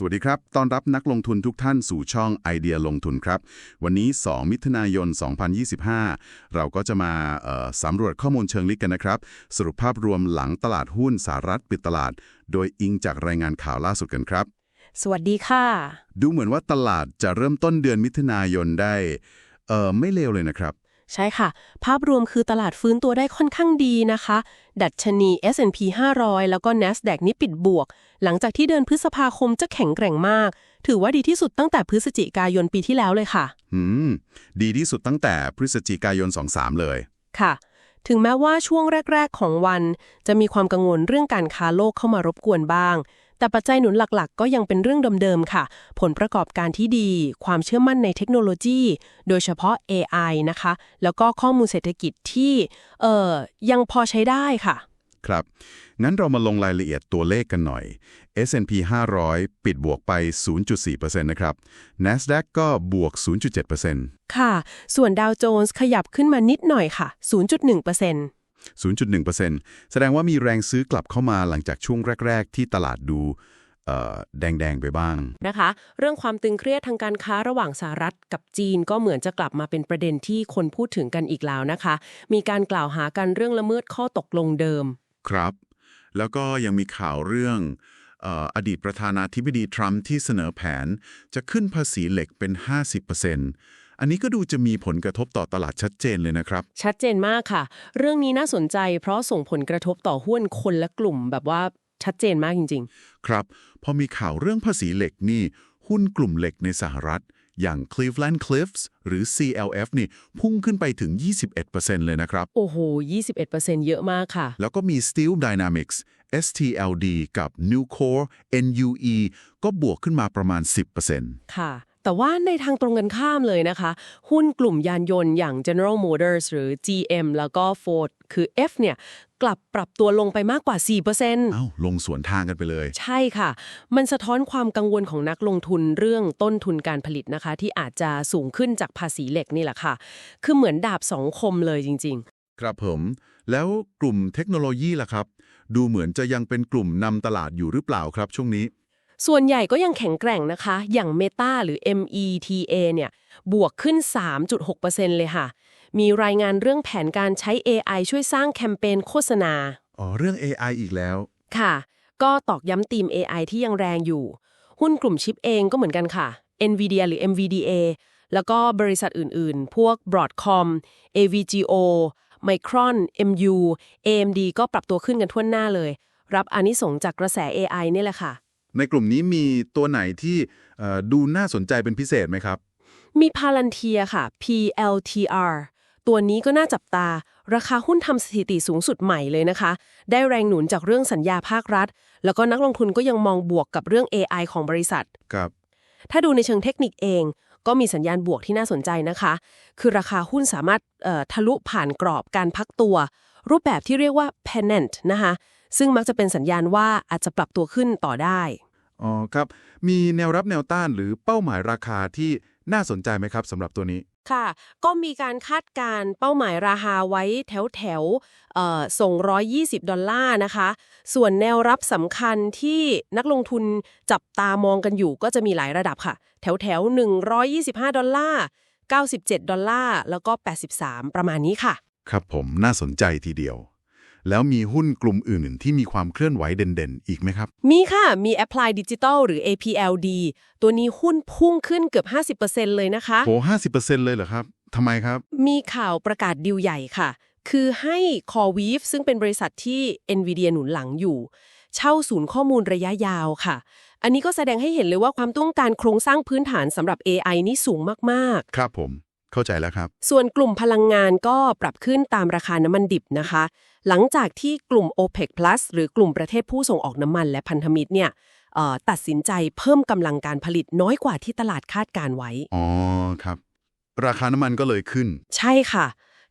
สวัสดีครับต้อนรับนักลงทุนทุกท่านสู่ช่องไอเดียลงทุนครับ วันนี้ 2 มิถุนายน 2025 เราก็จะมาเอ่อสำรวจข้อมูลเชิงลึกกันนะครับ สรุปภาพรวมหลังตลาดหุ้นสหรัฐปิดตลาด โดยอิงจากรายงานข่าวล่าสุดกันครับ สวัสดีค่ะ ดูเหมือนว่าตลาดจะเริ่มต้นเดือนมิถุนายนได้เอ่อไม่เลวเลยนะครับ ใช่ค่ะ ภาพรวมคือตลาดฟื้นตัวได้ค่อนข้างดีนะคะ ดัชนี S&P 500 แล้วก็ NASDAQ นี่ปิดบวก หลังจากที่เดือนพฤษภาคมจะแข็งแกร่งมาก ถือว่าดีที่สุดตั้งแต่พฤศจิกายนปีที่แล้วเลยค่ะหืม ดีที่สุดตั้งแต่พฤศจิกายน 23 เลยค่ะ ถึงแม้ว่าช่วงแรก ๆ ของวัน จะมีความกังวลเรื่องการค้าโลกเข้ามารบกวนบ้าง แต่ปัจจัยหนุนหลักๆ ก็ยังเป็นเรื่องเดิมๆค่ะ ผลประกอบการที่ดี ความเชื่อมั่นในเทคโนโลยี โดยเฉพาะ AI นะคะ แล้วก็ข้อมูลเศรษฐกิจที่เอ่อยังพอใช้ได้ค่ะ ครับ งั้นเรามาลงรายละเอียดตัวเลขกันหน่อย S&P 500 ปิดบวกไป 0.4%นะครับ NASDAQ ก็บวก 0.7%ค่ะ ส่วนดาวโจนส์ขยับขึ้นมานิดหน่อยค่ะ 0.1% 0.1%แสดงว่ามีแรงซื้อกลับเข้ามาหลังจากช่วงแรก ๆ ที่ตลาดดูเอ่อแดง ๆ ไปบ้างนะคะ เรื่องความตึงเครียดทางการค้าระหว่างสหรัฐกับจีนก็เหมือนจะกลับมาเป็นประเด็นที่คนพูดถึงกันอีกแล้วนะคะ มีการกล่าวหากันเรื่องละเมิดข้อตกลงเดิม ครับ แล้วก็ยังมีข่าวเรื่องเอ่ออดีตประธานาธิบดีทรัมป์ที่เสนอแผน จะขึ้นภาษีเหล็กเป็น 50% อันนี้ก็ดูจะมีผลกระทบต่อตลาดชัดเจนเลยนะครับ ชัดเจนมากค่ะ เรื่องนี้น่าสนใจ เพราะส่งผลกระทบต่อหุ้นคนและกลุ่มแบบว่าชัดเจนมากจริงครับ พอมีข่าวเรื่องภาษีเหล็กนี่ หุ้นกลุ่มเหล็กในสหรัฐ อย่าง Cleveland Cliffs หรือ CLF นี่ พุ่งขึ้นไปถึง 21%เลยนะครับๆโอ้โห 21%เยอะมากค่ะ แล้วก็มี Steel Dynamics STLD กับ Nucor NUE ก็บวกขึ้นมาประมาณ 10%ค่ะ แต่ว่าในทางตรงกันข้ามเลยนะคะ หุ้นกลุ่มยานยนต์อย่าง General Motors หรือ GM แล้วก็ Ford คือ F เนี่ยกลับปรับตัวลงไปมากกว่า 4%เอ้าลงสวนทางกันไปเลย ใช่ค่ะ มันสะท้อนความกังวลของนักลงทุนเรื่องต้นทุนการผลิตนะคะ ที่อาจจะสูงขึ้นจากภาษีเหล็กนี่แหละค่ะ คือเหมือนดาบสองคมเลยจริงครับผม แล้วกลุ่มเทคโนโลยีล่ะครับ ดูเหมือนจะยังเป็นกลุ่มนำตลาดอยู่หรือเปล่าครับช่วงนี้ๆ ส่วนใหญ่ก็ยังแข็งแกร่งนะคะ อย่าง Meta หรือ META เนี่ยบวกขึ้น 3.6%เลยค่ะ มีรายงานเรื่องแผนการใช้ AI ช่วยสร้างแคมเปญโฆษณา อ๋อ เรื่อง AI อีกแล้ว ค่ะ ก็ตอกย้ำธีม AI ที่ยังแรงอยู่ หุ้นกลุ่มชิปเองก็เหมือนกันค่ะ NVIDIA หรือ NVDA แล้วก็บริษัทอื่นๆ พวก Broadcom AVGO Micron MU AMD ก็ปรับตัวขึ้นกันทั่วหน้าเลย รับอานิสงส์จากกระแส AI นี่แหละค่ะ ในกลุ่มนี้มีตัวไหนที่เอ่อดูน่าสนใจเป็นพิเศษไหมครับ มีพาลันเทียค่ะ PLTR ตัวนี้ก็น่าจับตา ราคาหุ้นทำสถิติสูงสุดใหม่เลยนะคะ ได้แรงหนุนจากเรื่องสัญญาภาครัฐ แล้วก็นักลงทุนก็ยังมองบวกกับเรื่อง AI ของบริษัท ครับ ถ้าดูในเชิงเทคนิคเอง ก็มีสัญญาณบวกที่น่าสนใจนะคะ คือราคาหุ้นสามารถเอ่อทะลุผ่านกรอบการพักตัว รูปแบบที่เรียกว่า pennant นะคะ ซึ่งมักจะเป็นสัญญาณว่าอาจจะปรับตัวขึ้นต่อได้ อ๋อครับ มีแนวรับแนวต้านหรือเป้าหมายราคาที่น่าสนใจไหมครับสำหรับตัวนี้ ค่ะ ก็มีการคาดการณ์เป้าหมายราคาไว้แถวแถวๆเอ่อส่ง120 ดอลลาร์นะคะ ส่วนแนวรับสำคัญที่นักลงทุนจับตามองกันอยู่ก็จะมีหลายระดับค่ะ แถวแถวๆ125 ดอลลาร์ 97 ดอลลาร์ แล้วก็ 83 ประมาณนี้ค่ะ ครับผมน่าสนใจทีเดียว แล้วมีหุ้นกลุ่มอื่นที่มีความเคลื่อนไหวเด่นๆ อีกไหมครับ มีค่ะ มี Apply Digital หรือ APLD ตัวนี้หุ้นพุ่งขึ้นเกือบ 50%เลยนะคะโหห้าสิบเปอร์เซ็นต์เลยเหรอครับทำไมครับ มีข่าวประกาศดีลใหญ่ค่ะ คือให้ CoreWeave ซึ่งเป็นบริษัทที่ NVIDIA หนุนหลังอยู่ เช่าศูนย์ข้อมูลระยะยาวค่ะ อันนี้ก็แสดงให้เห็นเลยว่าความต้องการโครงสร้างพื้นฐานสำหรับ AI นี่สูงมากครับผม เข้าใจแล้วครับๆส่วนกลุ่มพลังงานก็ปรับขึ้นตามราคาน้ำมันดิบนะคะ หลังจากที่กลุ่ม OPEC Plus หรือกลุ่มประเทศผู้ส่งออกน้ำมันและพันธมิตรเนี่ยเอ่อตัดสินใจเพิ่มกำลังการผลิตน้อยกว่าที่ตลาดคาดการไว้ อ๋อครับ ราคาน้ำมันก็เลยขึ้น ใช่ค่ะ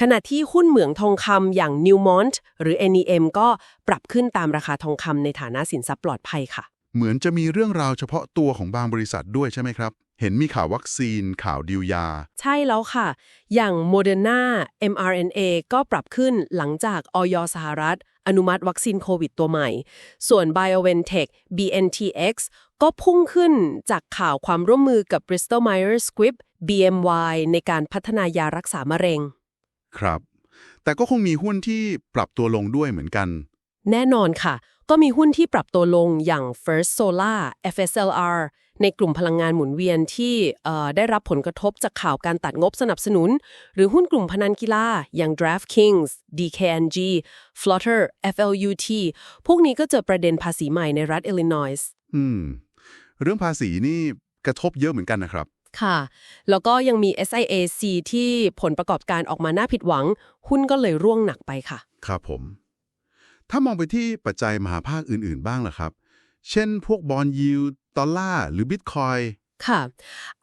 ขณะที่หุ้นเหมืองทองคำอย่าง Newmont หรือ NEM ก็ปรับขึ้นตามราคาทองคำในฐานะสินทรัพย์ปลอดภัยค่ะ เหมือนจะมีเรื่องราวเฉพาะตัวของบางบริษัทด้วยใช่ไหมครับ เห็นมีข่าววัคซีน ข่าวดิวยา ใช่แล้วค่ะ อย่าง Moderna mRNA ก็ปรับขึ้นหลังจากออยสหรัฐ อนุมัติวัคซีนโควิดตัวใหม่ ส่วน BioNTech BNTX ก็พุ่งขึ้นจากข่าวความร่วมมือกับ Bristol Myers Squibb BMY ในการพัฒนายารักษามะเร็ง ครับ แต่ก็คงมีหุ้นที่ปรับตัวลงด้วยเหมือนกัน แน่นอนค่ะ ก็มีหุ้นที่ปรับตัวลงอย่าง First Solar FSLR ในกลุ่มพลังงานหมุนเวียนที่เอ่อได้รับผลกระทบจากข่าวการตัดงบสนับสนุน หรือหุ้นกลุ่มพนันกีฬาอย่าง DraftKings DKNG Flutter FLUT พวกนี้ก็เจอประเด็นภาษีใหม่ในรัฐอิลลินอยส์อืม เรื่องภาษีนี่กระทบเยอะเหมือนกันนะครับ ค่ะ แล้วก็ยังมี SIAC ที่ผลประกอบการออกมาน่าผิดหวัง หุ้นก็เลยร่วงหนักไปค่ะ ครับผม ถ้ามองไปที่ปัจจัยมหาภาคอื่นๆ บ้างล่ะครับ เช่น พวกบอลยิวดอลลาร์หรือบิตคอยค่ะ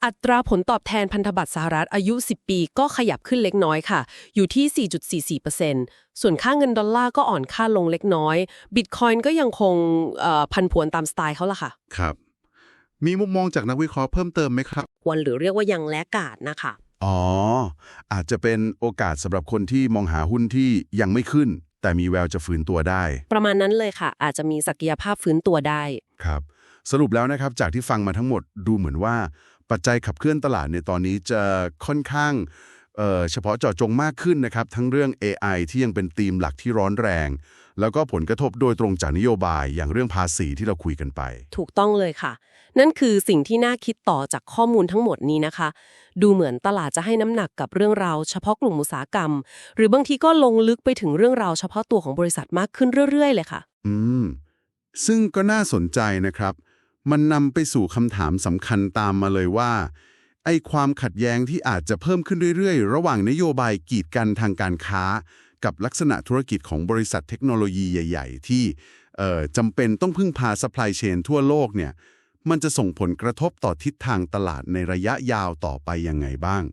อัตราผลตอบแทนพันธบัตรสหรัฐอายุ 10 ปี ก็ขยับขึ้นเล็กน้อยค่ะ อยู่ที่ 4.44%ส่วนค่าเงินดอลลาร์ก็อ่อนค่าลงเล็กน้อย บิตคอยน์ก็ยังคงเอ่อพันผวนตามสไตล์เขาล่ะค่ะ ครับ มีมุมมองจากนักวิเคราะห์เพิ่มเติมไหมครับวันหรือเรียกว่ายังแลกาดนะคะ อ๋อ อาจจะเป็นโอกาสสำหรับคนที่มองหาหุ้นที่ยังไม่ขึ้น แต่มีแววจะฟื้นตัวได้ ประมาณนั้นเลยค่ะ อาจจะมีศักยภาพฟื้นตัวได้ ครับ สรุปแล้วนะครับ จากที่ฟังมาทั้งหมดดูเหมือนว่า ปัจจัยขับเคลื่อนตลาดในตอนนี้จะค่อนข้างเอ่อเฉพาะเจาะจงมากขึ้นนะครับ ทั้งเรื่อง AI ที่ยังเป็นธีมหลักที่ร้อนแรง แล้วก็ผลกระทบโดยตรงจากนโยบายอย่างเรื่องภาษีที่เราคุยกันไป ถูกต้องเลยค่ะ นั่นคือสิ่งที่น่าคิดต่อจากข้อมูลทั้งหมดนี้นะคะ ดูเหมือนตลาดจะให้น้ำหนักกับเรื่องราวเฉพาะกลุ่มอุตสาหกรรม หรือบางทีก็ลงลึกไปถึงเรื่องราวเฉพาะตัวของบริษัทมากขึ้นเรื่อยๆ เลยค่ะ อืม ซึ่งก็น่าสนใจนะครับ มันนำไปสู่คำถามสำคัญตามมาเลยว่าไอ้ความขัดแย้งที่อาจจะเพิ่มขึ้นเรื่อยๆ ระหว่างนโยบายกีดกันทางการค้า กับลักษณะธุรกิจของบริษัทเทคโนโลยีใหญ่ ๆ ที่เอ่อจำเป็นต้องพึ่งพา supply chain ทั่วโลกเนี่ยมันจะส่งผลกระทบต่อทิศทางตลาดในระยะยาวต่อไปยังไงบ้าง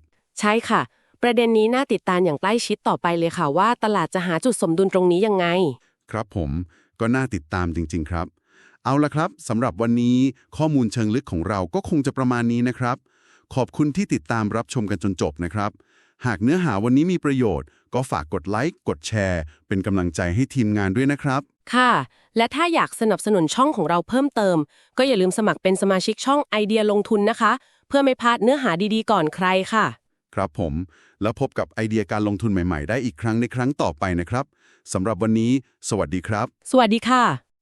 ใช่ค่ะ ประเด็นนี้น่าติดตามอย่างใกล้ชิดต่อไปเลยค่ะว่าตลาดจะหาจุดสมดุลตรงนี้ยังไง ครับผมก็น่าติดตามจริง ๆ ครับ เอาละครับสำหรับวันนี้ข้อมูลเชิงลึกของเราก็คงจะประมาณนี้นะครับ ขอบคุณที่ติดตามรับชมกันจนจบนะครับ หากเนื้อหาวันนี้มีประโยชน์ ก็ฝากกดไลค์ กดแชร์ เป็นกำลังใจให้ทีมงานด้วยนะครับ ค่ะ และถ้าอยากสนับสนุนช่องของเราเพิ่มเติม ก็อย่าลืมสมัครเป็นสมาชิกช่องไอเดียลงทุนนะคะ เพื่อไม่พลาดเนื้อหาดีๆก่อนใครค่ะ ครับผม แล้วพบกับไอเดียการลงทุนใหม่ๆ ได้อีกครั้งในครั้งต่อไปนะครับสำหรับวันนี้ สวัสดีครับ สวัสดีค่ะ